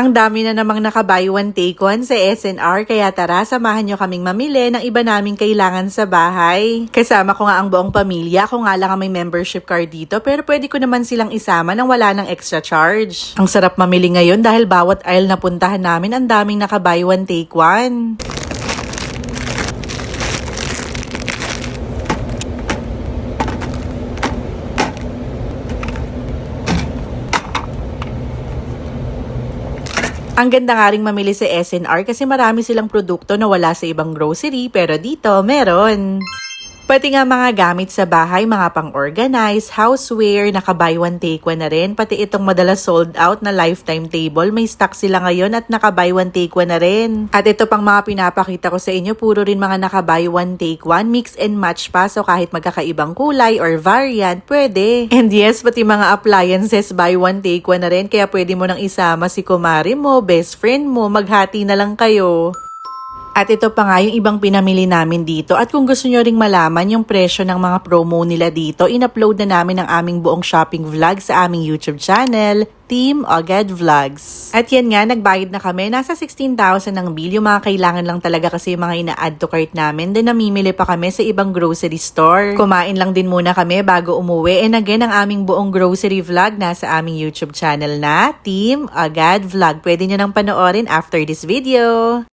Ang dami na namang nakabuy one take one sa SNR kaya tara samahan nyo kaming mamili ng iba naming kailangan sa bahay. Kasama ko nga ang buong pamilya, ako nga lang ang may membership card dito pero pwede ko naman silang isama nang wala ng extra charge. Ang sarap mamili ngayon dahil bawat aisle na puntahan namin ang daming nakabuy one take one. Ang ganda nga ring mamili sa SNR kasi marami silang produkto na wala sa ibang grocery pero dito meron. Pati nga mga gamit sa bahay, mga pang-organize, houseware, naka-buy one take one na rin. Pati itong madalas sold out na lifetime table, may stock sila ngayon at naka-buy one take one na rin. At ito pang mga pinapakita ko sa inyo, puro rin mga naka-buy one take one, mix and match pa. So kahit magkakaibang kulay or variant, pwede. And yes, pati mga appliances, buy one take one na rin. Kaya pwede mo nang isama si kumari mo, best friend mo, maghati na lang kayo. At ito pa nga yung ibang pinamili namin dito. At kung gusto nyo ring malaman yung presyo ng mga promo nila dito, in-upload na namin ang aming buong shopping vlog sa aming YouTube channel, Team Agad Vlogs. At yan nga, nagbayad na kami. Nasa 16,000 ng bill. Yung mga kailangan lang talaga kasi yung mga ina-add to cart namin. Then namimili pa kami sa ibang grocery store. Kumain lang din muna kami bago umuwi. And again, ang aming buong grocery vlog nasa aming YouTube channel na Team Agad Vlog. Pwede nyo nang panoorin after this video.